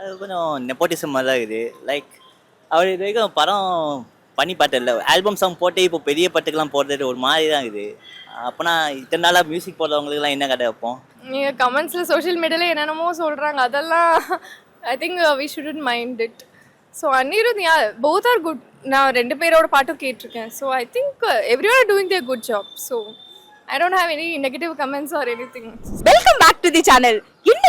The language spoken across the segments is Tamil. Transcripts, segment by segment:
அது கொஞ்சம் நெப்போட்டிசம் மாதிரி தான் இருக்குது. லைக் அவர் இது வரைக்கும் படம் பண்ணி பார்த்ததில்ல. ஆல்பம் சாங் போட்டு இப்போ பெரிய பட்டுக்கெல்லாம் போடுறது ஒரு மாதிரி தான் இருக்குது. அப்போனா இத்தனை நாளாக மியூசிக் போடுறவங்களுக்குலாம் என்ன கடை வைப்போம்? நீங்கள் கமெண்ட்ஸில் சோஷியல் மீடியாவில் என்னென்னமோ சொல்கிறாங்க அதெல்லாம் I think we shouldn't mind it so Anirudh yeah both are good நான் ரெண்டு பேரோட பாட்டும் கேட்டிருக்கேன். So I think every are doing their good job so I don't have any negative comments or any thing welcome back to the channel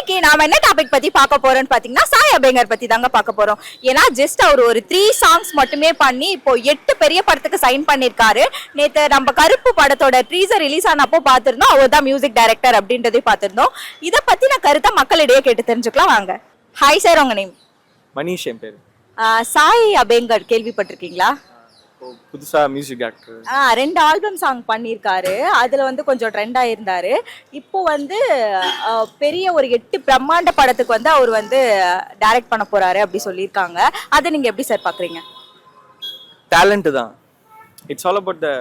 இன்னைக்கு நாம என்ன டாபிக் பத்தி பார்க்க போறோம்னு பாத்தீங்கன்னா சாய் அபேங்கர் பத்தி தாங்க பார்க்க போறோம். ஏன்னா ஜஸ்ட் அவர் ஒரு த்ரீ சாங்ஸ் மட்டுமே பண்ணி இப்போ எட்டு பெரிய படத்துக்கு சைன் பண்ணிருக்காரு நேத்து நம்ம கருப்பு படத்தோட ட்ரீசர் ரிலீஸ் ஆனப்போ பார்த்திருந்தோம். அவர் தான் மியூசிக் டைரக்டர் அப்படின்றதையும் பார்த்திருந்தோம். இதை பத்தின கருத்தை மக்களிடையே கேட்டு தெரிஞ்சுக்கலாம். வாங்க. ஹாய் சார் உங்க நேம் மனிஷ் என் பேர். சாய் அபேங்கர் கேள்விப்பட்டிருக்கீங்களா? புதுசாக மியூசிக் டைரக்டர் ஆ ரெண்டு ஆல்பம் சாங் பண்ணியிருக்காரு. அதில் வந்து கொஞ்சம் ட்ரெண்ட் ஆயிருந்தாரு. இப்போ வந்து பெரிய ஒரு எட்டு பிரம்மாண்ட படத்துக்கு வந்து அவர் வந்து டைரக்ட் பண்ண போறாரு அப்படி சொல்லியிருக்காங்க. அதை நீங்க எப்படி சார் பாக்குறீங்க? டேலண்ட்டு தான். It's all about the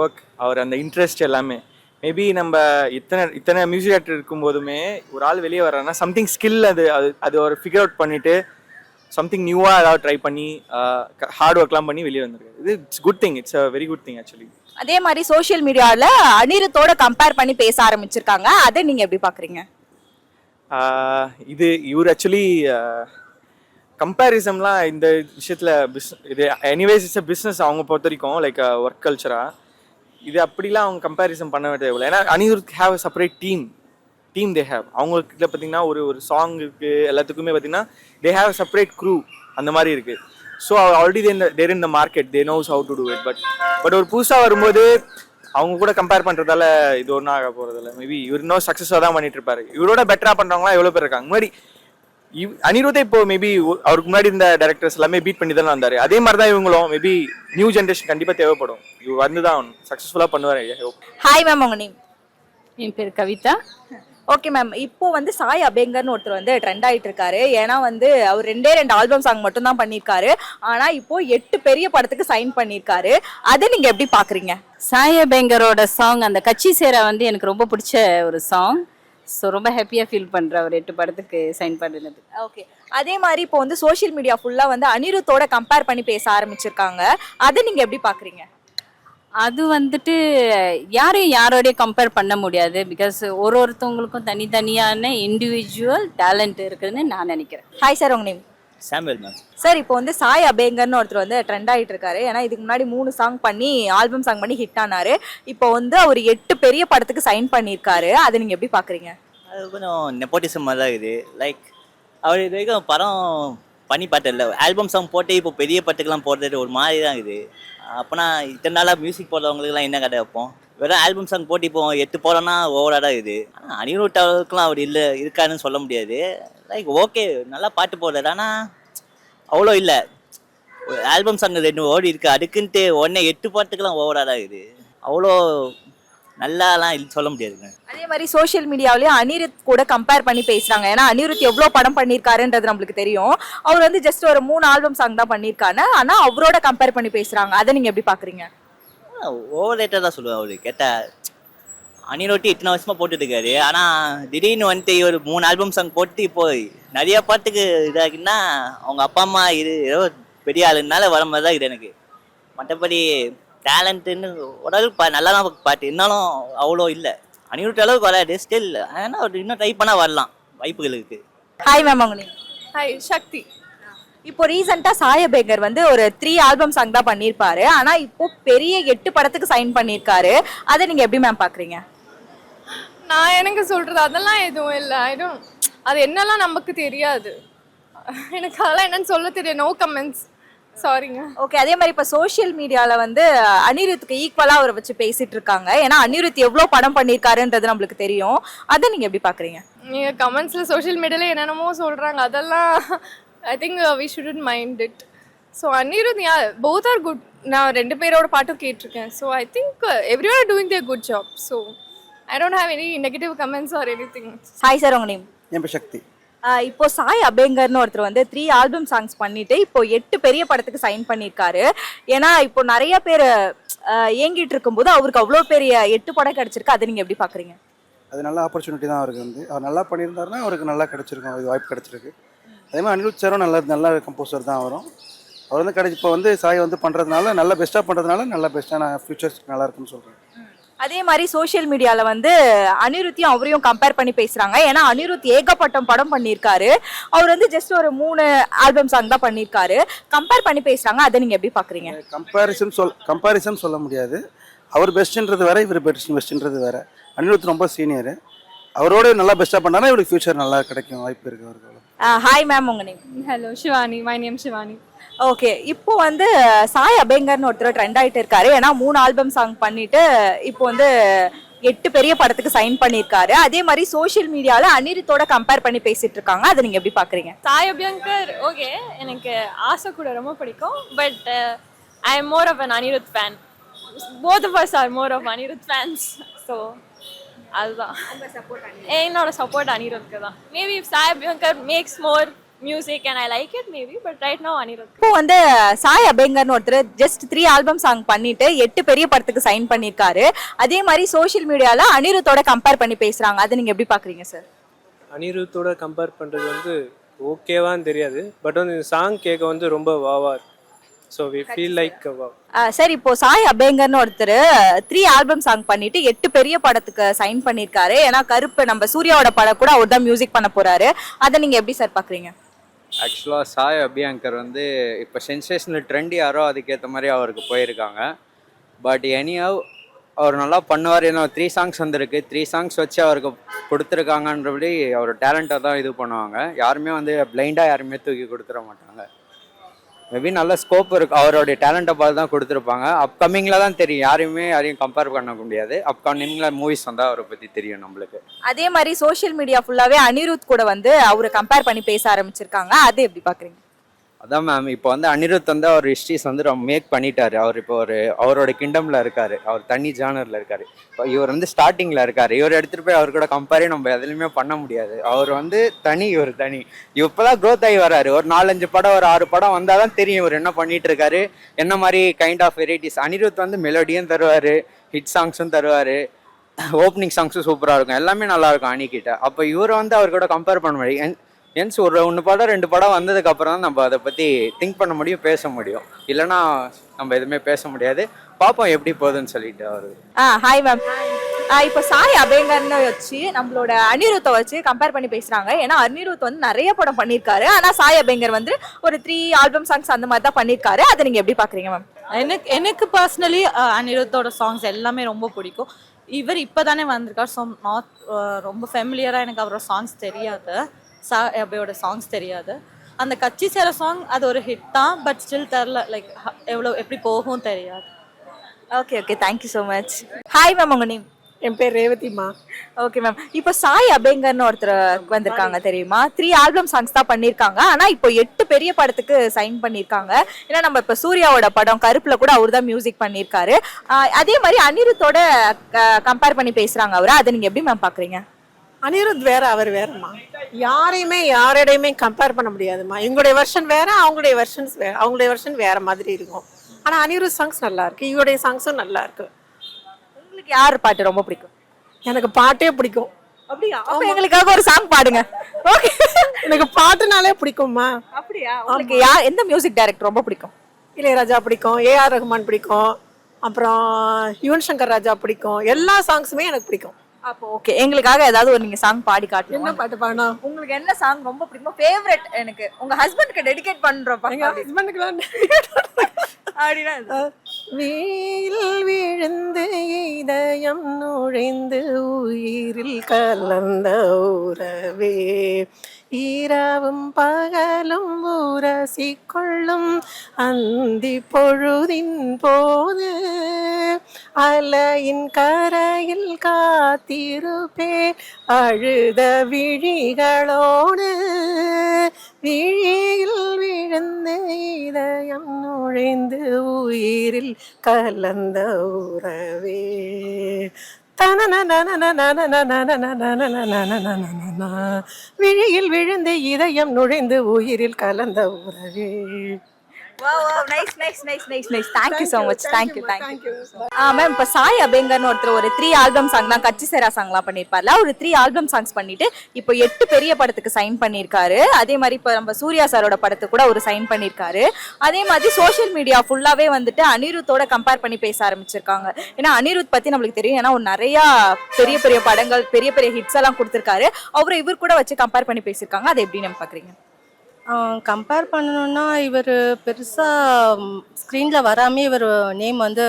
work அவர் அந்த இன்ட்ரெஸ்ட் எல்லாமே. மேபி நம்ம இத்தனை இத்தனை மியூசிக் டைரக்டர் இருக்கும்போதுமே ஒரு ஆள் வெளியே வர்றாருன்னா சம்திங் ஸ்கில் அது அது அது ஒரு ஃபிகர் அவுட் பண்ணிட்டு சம்திங் நியூவாக ஏதாவது ட்ரை பண்ணி ஹார்ட் ஒர்க்லாம் பண்ணி வெளியே வந்திருக்காரு. இது it's good thing it's a very good thing actually அதே மாதிரி சோஷியல் மீடியாவில் அனிருத்தோட கம்பேர் பண்ணி பேச ஆரம்பிச்சிருக்காங்க. அதை நீங்க எப்படி பாக்குறீங்க ஆஹ் இது இவர் ஆக்சுவலி கம்பேரிசம்லாம் இந்த விஷயத்தில் பிஸ் இது எனிவேஸ் இட்ஸ் அ பிஸ்னஸ் அவங்க பொறுத்த வரைக்கும் லைக் ஒர்க் கல்ச்சராக இது அப்படிலாம் அவங்க கம்பேரிசன் பண்ண தேவையில்லை. ஏன்னா Anirudh have a separate team team they have அவங்களுக்கு பார்த்தீங்கன்னா ஒரு ஒரு சாங்குக்கு எல்லாத்துக்குமே பார்த்தீங்கன்னா தே ஹேவ் செப்பரேட் க்ரூ அந்த மாதிரி இருக்குது so already there in the market they knows how to do it but but ஒரு புதுசாக வரும்போது அவங்க கூட கம்பேர் பண்ணுறதால இது ஒன்றும் ஆக போகிறதில்ல மேபி இவர் இன்னும் சக்ஸஸாக தான் பண்ணிட்டு இருப்பாரு இவரோட பெட்டராக பண்ணுறவங்களாம் எவ்வளோ பேர் இருக்காங்க? முன்னாடி இவ் அனிருத்தே இப்போ மேபி அவருக்கு முன்னாடி இந்த டேரக்டர்ஸ் எல்லாமே பீட் பண்ணி தானே வந்தாரு. அதே மாதிரி தான் இவங்களும். மேபி நியூ ஜென்ரேஷன் கண்டிப்பாக தேவைப்படும். இவர் வந்து தான் சக்ஸஸ்ஃபுல்லாக பண்ணுவார். ஹாய் மேம் உங்க நேம் என் பேர் கவிதா. ஓகே மேம் இப்போ வந்து சாய் அபேங்கர்னு ஒருத்தர் வந்து ட்ரெண்ட் ஆயிட்டு இருக்காரு ஏன்னா வந்து அவர் ரெண்டே ரெண்டு ஆல்பம் சாங் மட்டும் தான் பண்ணியிருக்காரு. ஆனா இப்போ எட்டு பெரிய படத்துக்கு சைன் பண்ணியிருக்காரு. அதை நீங்க எப்படி பாக்குறீங்க? சாய பேங்கரோட சாங் அந்த கட்சி சேர வந்து எனக்கு ரொம்ப பிடிச்ச ஒரு சாங் ஸோ ரொம்ப ஹாப்பியாக ஃபீல் பண்ணுறேன் ஒரு எட்டு படத்துக்கு சைன் பண்ணுறது ஓகே அதே மாதிரி இப்போ வந்து சோஷியல் மீடியா ஃபுல்லா வந்து அனிருத்தோட கம்பேர் பண்ணி பேச ஆரம்பிச்சிருக்காங்க. அதை நீங்க எப்படி பாக்குறீங்க? அது வந்துட்டு யாரையும் யாரோடையும் கம்பேர் பண்ண முடியாது. பிகாஸ் ஒரு ஒருத்தவங்களுக்கும் தனித்தனியான இண்டிவிஜுவல் டேலண்ட் இருக்குதுன்னு நான் நினைக்கிறேன். ஹாய் சார் உங்க நேம் சாம்பல் மேம் சார் இப்போ வந்து சாய் அபேங்கர்னு ஒருத்தர் வந்து ட்ரெண்ட் ஆயிட்டு இருக்காரு. ஏன்னா இதுக்கு முன்னாடி மூணு சாங் பண்ணி ஆல்பம் சாங் பண்ணி ஹிட் ஆனாரு. இப்போ வந்து அவர் எட்டு பெரிய படத்துக்கு சைன் பண்ணியிருக்காரு. அதை நீங்க எப்படி பாக்குறீங்க? அது கொஞ்சம் நெப்போட்டிசம் மாதிரி தான் இருக்குது. லைக் அவர் இது வரைக்கும் படம் பண்ணி பார்த்ததில்ல ஆல்பம் சாங் போட்டு இப்போ பெரிய பட்டுக்கெல்லாம் போடுறது ஒரு மாதிரி தான் இருக்குது. அப்போனா இத்தனை நாளாக மியூசிக் போடுறவங்களுக்குலாம் என்ன கடை வைப்போம்? வெறும் ஆல்பம் சாங் போட்டு இப்போ எட்டு போடோன்னா ஓவராடாக இது இருக்குது. ஆனால் அனிருட் அளவுக்குலாம் அவர் இல்லை இருக்காருன்னு சொல்ல முடியாது. லைக் ஓகே நல்லா பாட்டு போடுறது ஆனால் அவ்வளோ இல்லை. ஆல்பம் சாங் ரெண்டு ஓடி இருக்கு. அதுக்குன்ட்டு உடனே எட்டு பாட்டுக்கெல்லாம் ஓவராடாக இது இருக்குது. அவ்வளோ நல்லாலாம் சொல்ல முடியாதுங்க. அதே மாதிரி சோஷியல் மீடியாவிலயும் அனிருத் கூட கம்பேர் பண்ணி பேசுறாங்க. ஏன்னா அனிருத் எவ்வளவு படம் பண்ணிருக்காருன்றது நம்மளுக்கு தெரியும். அவர் வந்து ஜஸ்ட் ஒரு மூணு ஆல்பம் சாங் தான் பண்ணிருக்காரு. ஆனா அவரோட கம்பேர் பண்ணி பேசுறாங்க. அதை நீங்க எப்படி பாக்குறீங்க? ஓவர் ரேட்டாக தான் சொல்லுவேன் அவரு. கேட்டால் அனிரோட்டி இத்தனை வருஷமா போட்டுட்டு இருக்காரு ஆனால் திடீர்னு வந்துட்டு ஒரு மூணு ஆல்பம் சாங் போட்டு இப்போ நிறைய பாட்டுக்கு இதாகினா அவங்க அப்பா அம்மா இது ஏதோ பெரிய ஆளுனால வர மாதிரி தான் இது எனக்கு. மற்றபடி டேலண்ட்டுன்னு ஓரளவுக்கு பா நல்லா தான் பாட்டு. இருந்தாலும் அவ்வளோ இல்லை. அனிருட் அளவுக்கு வராது. ஸ்டில் ஆனால் அவர் இன்னும் ட்ரை பண்ணால் வரலாம். வாய்ப்புகள் இருக்குது ஹாய் மேம் அவங்க name. ஹாய் சக்தி இப்போ ரீசெண்டா சாயபேகர் வந்து ஒரு த்ரீ ஆல்பம் சாங் தான் பண்ணியிருப்பாரு. ஆனா இப்போ பெரிய எட்டு படத்துக்கு சைன் பண்ணியிருக்காரு. அதை நீங்க எப்படி மேம் பாக்குறீங்க? நான் எனக்கு சொல்கிறது அதெல்லாம் எதுவும் இல்லை. ஐ டோன்ட் அது என்னெல்லாம் நமக்கு தெரியாது. எனக்கு அதெல்லாம் என்னன்னு சொல்ல தெரியும் நோ கமெண்ட்ஸ் சாரிங்க ஓகே அதே மாதிரி இப்போ சோஷியல் மீடியால வந்து அனிருத்துக்கு ஈக்குவலா அவரை வச்சு பேசிட்டு இருக்காங்க. ஏன்னா அனிருத் எவ்வளவு படம் பண்ணியிருக்காருன்றது நம்மளுக்கு தெரியும். அதை நீங்க எப்படி பாக்குறீங்க? நீங்கள் கமெண்ட்ஸில் சோஷியல் மீடியாவில் என்னென்னமோ சொல்கிறாங்க அதெல்லாம் I think we shouldn't mind it so Anirudh yeah both are good நான் ரெண்டு பேரோட பாட்டும் கேட்டிருக்கேன். So I think every are doing their good job so I don't have any negative comments or any thing hi sir உங்க நேம் என் சக்தி. இப்போ சாய் அபேங்கர்னு ஒருத்தர் வந்து த்ரீ ஆல்பம் சாங்ஸ் பண்ணிட்டு இப்போ எட்டு பெரிய படத்துக்கு சைன் பண்ணியிருக்காரு. ஏன்னா இப்போ நிறைய பேர் இயங்கிட்டு இருக்கும்போது அவருக்கு அவ்வளோ பெரிய எட்டு படம் கிடைச்சிருக்கு. அதை நீங்கள் எப்படி பார்க்குறீங்க அது நல்ல ஆப்பர்ச்சுனிட்டி தான் அவருக்கு வந்து. அவர் நல்லா பண்ணியிருந்தாருன்னா அவருக்கு நல்லா கிடச்சிருக்கும். அது வாய்ப்பு கிடச்சிருக்கு. அதே மாதிரி அனிருத் சாரும் நல்ல நல்ல கம்போசர் தான் வரும் அவர் வந்து கிடைச்சி இப்போ வந்து சாய் வந்து பண்ணுறதுனால நல்ல பெஸ்ட்டாக பண்ணுறதுனால நல்ல பெஸ்ட்டாக நான் ஃபியூச்சர்ஸ்க்கு நல்லா இருக்குன்னு சொல்கிறேன் அதே மாதிரி சோஷியல் மீடியாவில் வந்து அனிருத்தியும் அவரையும் கம்பேர் பண்ணி பேசுகிறாங்க ஏன்னா அனிருத் ஏகப்பட்டம் படம் பண்ணியிருக்காரு. அவர் வந்து ஜஸ்ட் ஒரு மூணு ஆல்பம் சாங் தான் பண்ணியிருக்காரு. கம்பேர் பண்ணி பேசுகிறாங்க அதை நீங்கள் எப்படி பார்க்குறீங்க கம்பேரிசன் சொல் கம்பேரிசன் சொல்ல முடியாது. அவர் பெஸ்ட்ன்றது வேற இவர் பெஸ்ட் பெஸ்ட்ன்றது வேற. அனிருத் ரொம்ப சீனியர் அவரோட நல்லா பெஸ்ட்டாக பண்ணாலும் இவருக்கு ஃபியூச்சர் நல்லா கிடைக்கும் வாய்ப்பு இருக்குது அவருக்கு. ஹாய் மேம் உங்கள் name hello Shivani my name Shivani okay இப்போ வந்து சாய் அபேங்கர்னு ஒருத்தர் ட்ரெண்ட் ஆகிட்டு இருக்காரு. ஏன்னா மூணு ஆல்பம் சாங் பண்ணிட்டு இப்போ வந்து எட்டு பெரிய படத்துக்கு சைன் பண்ணியிருக்காரு. அதே மாதிரி சோஷியல் மீடியாவில் அனிருத்தோட கம்பேர் பண்ணி பேசிட்டு இருக்காங்க. அதை நீங்கள் எப்படி பார்க்குறீங்க சாய் அபியங்கர் ஓகே எனக்கு ஆசை கூட ரொம்ப பிடிக்கும். But I am more of an Anirudh fan both of us are more of Anirudh fans so அதுதான். என்னோட சப்போர்ட் அனிருத்க்கு தான். Maybe Sai Abhyankar makes more music and I like it maybe but right no Anirudh இப்போ வந்து சாய் அபேங்கர்னு ஒருத்தர் ஜஸ்ட் த்ரீ ஆல்பம் சாங் பண்ணிட்டு எட்டு பெரிய படத்துக்கு சைன் பண்ணியிருக்காரு. அதே மாதிரி சோஷியல் மீடியால அனிருத்தோட கம்பேர் பண்ணி பேசுறாங்க. அதை நீங்க எப்படி பாக்குறீங்க சார் அனிருத்தோட கம்பேர் பண்றது வந்து ஓகேவான்னு தெரியாது. பட் வந்து சாங் கேட்க வந்து ரொம்ப வாவா இருக்கு. So we feel like sir இப்போ சாய் அபேங்கர்னு ஒருத்தர் த்ரீ ஆல்பம் சாங் பண்ணிட்டு எட்டு பெரிய படத்துக்கு சைன் பண்ணியிருக்காரு. ஏன்னா கருப்பு நம்ம சூர்யாவோட படம் கூட அவர் தான் மியூசிக் பண்ண போறாரு. அதை நீங்க எப்படி சார் பாக்குறீங்க ஆக்சுவலாக சாய் அபி வந்து இப்போ சென்சேஷனல் ட்ரெண்ட் யாரோ அதுக்கேற்ற மாதிரி அவருக்கு போயிருக்காங்க. பட் எனியாவ் அவர் நல்லா பண்ணுவார். ஏன்னா த்ரீ சாங்ஸ் வந்திருக்கு. த்ரீ சாங்ஸ் வச்சு அவருக்கு கொடுத்துருக்காங்கன்றபடி அவர் டேலண்ட்டை தான் இது பண்ணுவாங்க. யாருமே வந்து பிளைண்டாக யாருமே தூக்கி கொடுத்துட மாட்டாங்க. மேபி நல்ல ஸ்கோப் இருக்கு. அவருடைய டேலண்ட்டை பார்த்து தான் கொடுத்துருப்பாங்க. அப்கமிங்கில் தான் தெரியும். யாரையுமே யாரையும் கம்பேர் பண்ண முடியாது. அப்கமிங்ல மூவிஸ் வந்தால் அவரை பத்தி தெரியும் நம்மளுக்கு. அதே மாதிரி சோசியல் மீடியா ஃபுல்லாவே அனிருத் கூட வந்து அவரை கம்பேர் பண்ணி பேச ஆரம்பிச்சிருக்காங்க. அது எப்படி பார்க்குறீங்க அதான் மேம் இப்போ வந்து அனிருத் வந்து அவர் ஹிஸ்ட்ரிஸ் வந்து ரொம்ப மேக் பண்ணிட்டாரு. அவர் இப்போ ஒரு அவரோட கிண்டமில் இருக்கார். அவர் தனி ஜானரில் இருக்கார். இப்போ இவர் வந்து ஸ்டார்டிங்கில் இருக்கார். இவர் எடுத்துகிட்டு போய் அவர் கூட கம்பேரே நம்ம எதுலையுமே பண்ண முடியாது. அவர் வந்து தனி இவர் தனி. இப்போ தான் க்ரோத் ஆகி வராரு. ஒரு நாலஞ்சு படம் ஒரு ஆறு படம் வந்தால் தான் தெரியும் இவர் என்ன பண்ணிட்டு இருக்காரு. என்ன மாதிரி கைண்ட் ஆஃப் வெரைட்டிஸ் அனிருத் வந்து மெலோடியும் தருவார் ஹிட் சாங்ஸும் தருவார். ஓப்பனிங் சாங்ஸும் சூப்பராக இருக்கும். எல்லாமே நல்லாயிருக்கும் அனிக்கிட்ட. அப்போ இவரை வந்து அவர் கூட கம்பேர் பண்ண முடியும் மீன்ஸ் ஒரு ஒன்று படம் ரெண்டு படம் வந்ததுக்கு அப்புறம் தான் நம்ம அதை பற்றி திங்க் பண்ண முடியும் பேச முடியும். இல்லைன்னா நம்ம எதுவுமே பேச முடியாது. பார்ப்போம் எப்படி போகுதுன்னு சொல்லிட்டு வருது ஆ ஹாய் மேம் இப்போ சாய் அபேங்கர்னு வச்சு நம்மளோட அனிருத்தை வச்சு கம்பேர் பண்ணி பேசுறாங்க. ஏன்னா அனிருத் வந்து நிறைய படம் பண்ணியிருக்காரு ஆனால் சாய் அபேங்கர் வந்து ஒரு த்ரீ ஆல்பம் சாங்ஸ் அந்த மாதிரி தான் பண்ணியிருக்காரு அதை நீங்கள் எப்படி பார்க்குறீங்க மேம் எனக்கு எனக்கு பர்சனலி அனிருத்தோட சாங்ஸ் எல்லாமே ரொம்ப பிடிக்கும். இவர் இப்போ தானே வந்திருக்கார் ஸோ நார்த் ரொம்ப ஃபெமிலியராக எனக்கு அவரோட சாங்ஸ் தெரியாது. சா அபையோட சாங்ஸ் தெரியாது. அந்த கட்சி சேர சாங் அது ஒரு ஹிட் தான் பட் ஸ்டில் தெரில லைக் எவ்வளோ எப்படி போகும் தெரியாது. Okay okay thank you so much hi ma'am உங்கள் நேம் என் பேர் ரேவதிமா ஓகே மேம் இப்போ சாய் அபேங்கர்னு ஒருத்தர் வந்திருக்காங்க தெரியுமா? த்ரீ ஆல்பம் சாங்ஸ் தான் பண்ணியிருக்காங்க ஆனால் இப்போ எட்டு பெரிய படத்துக்கு சைன் பண்ணியிருக்காங்க ஏன்னா நம்ம இப்போ சூர்யாவோட படம் கருப்பில் கூட அவர் தான் மியூசிக் பண்ணியிருக்காரு அதே மாதிரி அனிருத்தோட கம்பேர் பண்ணி பேசுகிறாங்க அவர். அதை நீங்கள் எப்படி மேம் பார்க்குறீங்க அனிருத் வேற அவர் வேறம்மா. யாரையுமே யாரோடையுமே கம்பேர் பண்ண முடியாதுமா எங்களுடைய வெர்ஷன் வேற அவங்களுடைய வெர்ஷன்ஸ் வேற அவங்களுடைய வெர்ஷன் வேற மாதிரி இருக்கும். ஆனால் அனிருத் சாங்ஸ் நல்லா இருக்கு. இவருடைய சாங்ஸும் நல்லா இருக்கு. உங்களுக்கு யார் பாட்டு ரொம்ப பிடிக்கும்? எனக்கு பாட்டே பிடிக்கும். அப்படியா? எங்களுக்காக ஒரு சாங் பாடுங்க. ஓகே எனக்கு பாட்டுனாலே பிடிக்கும்மா. அப்படியா? உங்களுக்கு யார் எந்த மியூசிக் டைரக்டர் ரொம்ப பிடிக்கும்? இளையராஜா பிடிக்கும் ஏஆர் ரஹ்மான் பிடிக்கும் அப்புறம் யுவன் சங்கர் ராஜா பிடிக்கும். எல்லா சாங்ஸுமே எனக்கு பிடிக்கும். அப்போ ஓகே எங்களுக்காக ஏதாவது ஒரு நீங்க சாங் பாடி காட்டுங்க. என்ன பாட்டு பாடணும் உங்களுக்கு என்ன சாங் ரொம்ப பிடிக்குமோ ஃபேவரட் எனக்கு. உங்க ஹஸ்பண்ட்க்கு டெடிகேட் பண்ற பாருங்க எங்க ஹஸ்பண்டுக்குலாம் அப்படின்னா இது. வீல் விழுந்து இதயம் நுழைந்து உயிரில் கலந்த உறவே ஈராவும் பகலும் உரசிக்கொள்ளும் அந்தி பொழுதின் போது அலையின் கரையில் காத்திருப்பே அழுத விழிகளோடு விழியில் விழுந்த இதயம் நுழைந்து உயிரில் கலந்த உறவே விழியில் விழுந்து இதயம் நுழைந்து உயிரில் கலந்த உறவே nice nice nice nice nice thank you so much thank you thank you ma'am இப்போ சாய் அபேங்கர்னு ஒருத்தர் ஒரு த்ரீ ஆல்பம் சாங் தான் கச்சி சேரா சாங்லாம் பண்ணியிருப்பார்ல ஒரு த்ரீ ஆல்பம் சாங்ஸ் பண்ணிட்டு இப்போ எட்டு பெரிய படத்துக்கு சைன் பண்ணியிருக்காரு அதே மாதிரி இப்போ நம்ம சூர்யா சாரோட படத்துக்கு கூட ஒரு சைன் பண்ணியிருக்காரு அதே மாதிரி சோஷியல் மீடியா ஃபுல்லாவே வந்துட்டு அனிருத்தோட கம்பேர் பண்ணி பேச ஆரம்பிச்சிருக்காங்க. ஏன்னா அனிருத் பத்தி நம்மளுக்கு தெரியும் ஏன்னா ஒரு நிறைய பெரிய பெரிய படங்கள் பெரிய பெரிய ஹிட்ஸ் எல்லாம் கொடுத்துருக்காரு. அவரை இவர் கூட வச்சு கம்பேர் பண்ணி பேசியிருக்காங்க அதை எப்படி நம்ம பாக்குறீங்க? கம்பேர் பண்ணணும்னா இவர் பெருசாக ஸ்க்ரீனில் வராமே இவர் நேம் வந்து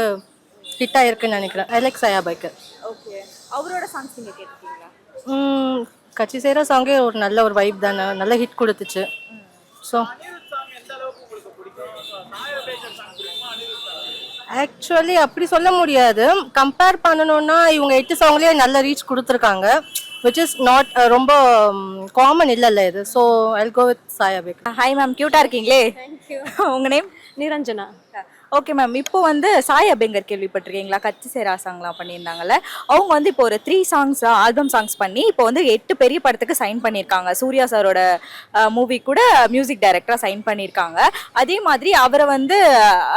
ஹிட் ஆயிருக்குன்னு நினைக்கிறேன். அலெக்ஸ் ஐயா பைக்கர் ஓகே அவரோட சாங்ஸ் நீங்க கேட்டிருக்கீங்களா? கட்சி செய்கிற சாங்கே ஒரு நல்ல ஒரு வைப் தானே. நல்ல ஹிட் கொடுத்துச்சு. ஸோ ஆக்சுவலி அப்படி சொல்ல முடியாது. கம்பேர் பண்ணணும்னா இவங்க எட்டு சாங்லேயே நல்ல ரீச் கொடுத்துருக்காங்க. விச் இஸ் நாட் ரொம்ப காமன் இல்லைல்ல இது. So I'll go with Sai Abhyankar hi ma'am கியூட்டா இருக்கீங்களே? உங்க நேம் நிரஞ்சனா. ஓகே மேம் இப்போ வந்து சாய் அபேங்கர் கேள்விப்பட்டிருக்கீங்களா? கச்சி சேரா சாங்லாம் பண்ணியிருந்தாங்கல்ல. அவங்க வந்து இப்போ ஒரு த்ரீ சாங்ஸ் ஆல்பம் சாங்ஸ் பண்ணி இப்போ வந்து எட்டு பெரிய படத்துக்கு சைன் பண்ணியிருக்காங்க. சூர்யா சாரோட மூவி கூட மியூசிக் டைரக்டராக சைன் பண்ணியிருக்காங்க. அதே மாதிரி அவரை வந்து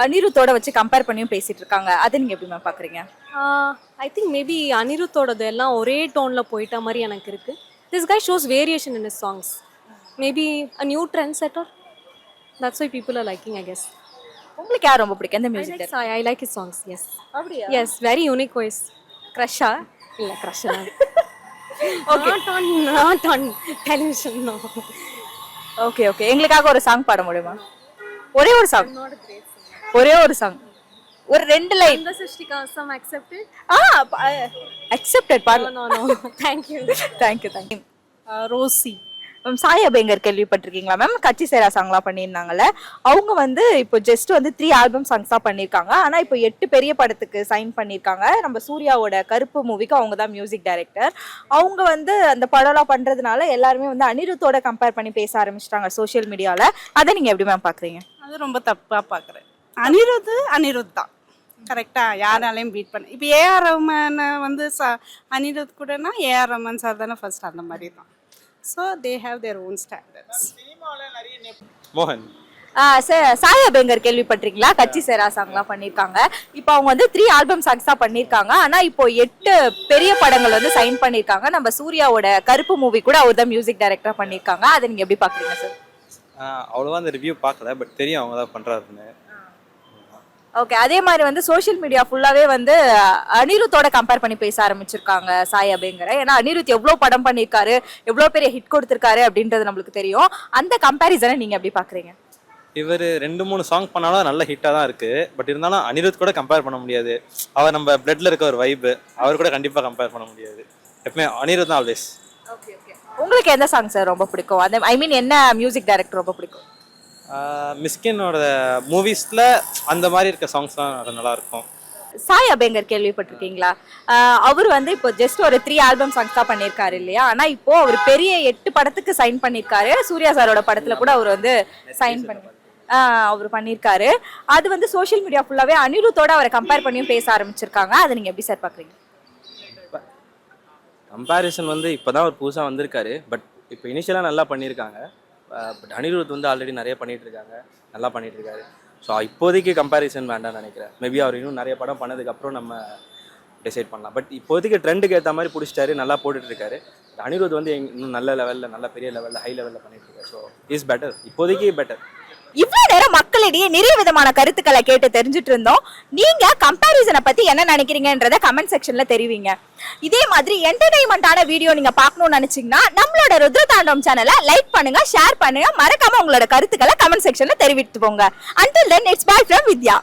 அனிருத்தோட வச்சு கம்பேர் பண்ணியும் பேசிட்டு இருக்காங்க அதை நீங்கள் எப்படி மேம் பார்க்குறீங்க ஐ திங்க் மேபி அனிருத்தோடது எல்லாம் ஒரே டோனில் போயிட்ட மாதிரி எனக்கு இருக்குது this guy shows variation in his songs maybe a new trend setter that's why people are liking I guess உங்களுக்கு யார் ரொம்ப பிடிக்கும்? இந்த music I like his songs yes அப்படியா? எஸ் வெரி யூனிக் வாய்ஸ் க்ரஷா இல்லை crush not on not on television no okay okay எங்களுக்காக ஒரு சாங் பாட முடியுமா? ஒரே ஒரு சாங் ஒரே ஒரு சாங் ஒரு ரெண்டு லைன் இந்த சிருஷ்டிகா சம் அக்செப்டட் ஆ அக்செப்டட் பாடலாம் no no thank you thank you thank you Rosie ma'am Sai Abhyankar கேள்விப்பட்டிருக்கீங்களா மேம்? கச்சி சேரா சாங்லாம் பண்ணியிருந்தாங்கல்ல. அவங்க வந்து இப்போ ஜஸ்ட் வந்து த்ரீ ஆல்பம் சாங்ஸ் தான் பண்ணியிருக்காங்க. ஆனால் இப்போ எட்டு பெரிய படத்துக்கு சைன் பண்ணியிருக்காங்க. நம்ம சூர்யாவோட கருப்பு மூவிக்கு அவங்க தான் மியூசிக் டைரக்டர் அவங்க வந்து அந்த படம்லாம் பண்ணுறதுனால எல்லாருமே வந்து அனிருத்தோட கம்பேர் பண்ணி பேச ஆரம்பிச்சிட்டாங்க சோஷியல் மீடியாவில் அதை நீங்கள் எப்படி மேம் பார்க்குறீங்க அது ரொம்ப தப்பாக பார்க்குறேன் அனிருத் அனிருத் தான். கரெக்டாக யாராலையும் பீட் பண்ண இப்போ ஏஆர் ரஹ்மான் வந்து ச அனிருத் கூடனா ஏஆர் ரஹ்மான் சார் தானே ஃபர்ஸ்ட் அந்த மாதிரி தான். So they have their own standards மோகன். ஆ, ச- சாய் கேள்விப்பட்டிருக்கீங்களா? கச்சி சேரா சாங்லாம் பண்ணியிருக்காங்க இப்போ அவங்க வந்து த்ரீ ஆல்பம் சாங்ஸ் தான் பண்ணியிருக்காங்க ஆனால் இப்போ எட்டு பெரிய படங்கள் வந்து சைன் பண்ணியிருக்காங்க நம்ம சூர்யாவோட கருப்பு மூவி கூட அவர் தான் மியூசிக் டைரக்டராக பண்ணியிருக்காங்க அதை நீங்கள் எப்படி பார்க்குறீங்க சார் அவ்வளோவா அந்த ரிவ்யூ பார்க்கல பட் தெரியும் அவங்க தான் பண்ணுறாருன்னு ஓகே அதே மாதிரி வந்து சோஷியல் மீடியா ஃபுல்லாவே வந்து அனிருத்தோட கம்பேர் பண்ணி பேச ஆரம்பிச்சிருக்காங்க சாய் அபேங்கரை ஏன்னா அனிருத் எவ்வளோ படம் பண்ணியிருக்காரு எவ்வளோ பெரிய ஹிட் கொடுத்துருக்காரு அப்படின்றது நம்மளுக்கு தெரியும். அந்த கம்பேரிசனை நீங்க எப்படி பாக்குறீங்க? இவர் ரெண்டு மூணு சாங் பண்ணாலும் நல்ல ஹிட்டாக தான் இருக்குது பட் இருந்தாலும் அனிருத் கூட கம்பேர் பண்ண முடியாது. அவர் நம்ம பிளட்ல இருக்க ஒரு வைப்பு அவர் கூட கண்டிப்பாக கம்பேர் பண்ண முடியாது. எப்பவுமே அனிருத் தான் ஆல்வேஸ் உங்களுக்கு எந்த சாங் சார் ரொம்ப பிடிக்கும்? அந்த ஐ மீன் என்ன மியூசிக் டைரக்டர் ரொம்ப பிடிக்கும்? மிஸ்கினோட மூவிஸில் அந்த மாதிரி இருக்க சாங்ஸ் தான் அது நல்லா இருக்கும் சாய் அபேங்கர் கேள்விப்பட்டிருக்கீங்களா? அவர் வந்து இப்போ ஜஸ்ட் ஒரு த்ரீ ஆல்பம் சாங்ஸ் தான் பண்ணியிருக்காரு இல்லையா? ஆனா இப்போ அவர் பெரிய எட்டு படத்துக்கு சைன் பண்ணியிருக்காரு. சூர்யா சாரோட படத்துல கூட அவர் வந்து சைன் பண்ணி அவர் பண்ணியிருக்காரு. அது வந்து சோஷியல் மீடியா ஃபுல்லாவே அனிருத்தோட அவரை கம்பேர் பண்ணியும் பேச ஆரம்பிச்சிருக்காங்க. அதை நீங்க எப்படி சார் பாக்குறீங்க கம்பேரிசன் வந்து இப்போ தான் ஒரு புதுசாக வந்திருக்காரு. பட் இப்போ இனிஷியலாக நல்லா பண்ணியிருக்காங்க. பட் அனிருத் வந்து ஆல்ரெடி நிறைய பண்ணிகிட்டு இருக்காங்க நல்லா பண்ணிட்டு இருக்காரு ஸோ இப்போதைக்கு கம்பேரிசன் வேண்டாம்னு நினைக்கிறேன். மேபி அவர் இன்னும் நிறைய படம் பண்ணதுக்கப்புறம் நம்ம டிசைட் பண்ணலாம். பட் இப்போதைக்கு ட்ரெண்டுக்கு ஏற்ற மாதிரி பிடிச்சிட்டாரு நல்லா போட்டுட்ருக்காரு அனிருத் வந்து இன்னும் நல்ல லெவலில் நல்ல பெரிய லெவலில் ஹை லெவலில் பண்ணிகிட்ருக்காரு ஸோ இஸ் பெட்டர் இப்போதைக்கு பெட்டர் இவ்வளவு நேரம் மக்களிடையே நிறைய விதமான கருத்துக்களை கேட்டு தெரிஞ்சுட்டு இருந்தோம் நீங்க கம்பாரிசனை பத்தி என்ன நினைக்கிறீங்கன்றத கமெண்ட் செக்ஷன்ல தெரிவிங்க. இதே மாதிரி என்டர்டைன்மெண்டான வீடியோ நீங்க பார்க்கணும்னு நினைச்சீங்கன்னா நம்மளோட ருத்ரதாண்டம் சேனலை லைக் பண்ணுங்க ஷேர் பண்ணுங்க. மறக்காம உங்களோட கருத்துக்களை கமெண்ட் செக்ஷன்ல தெரிவித்து போங்க until then it's bye from Vidya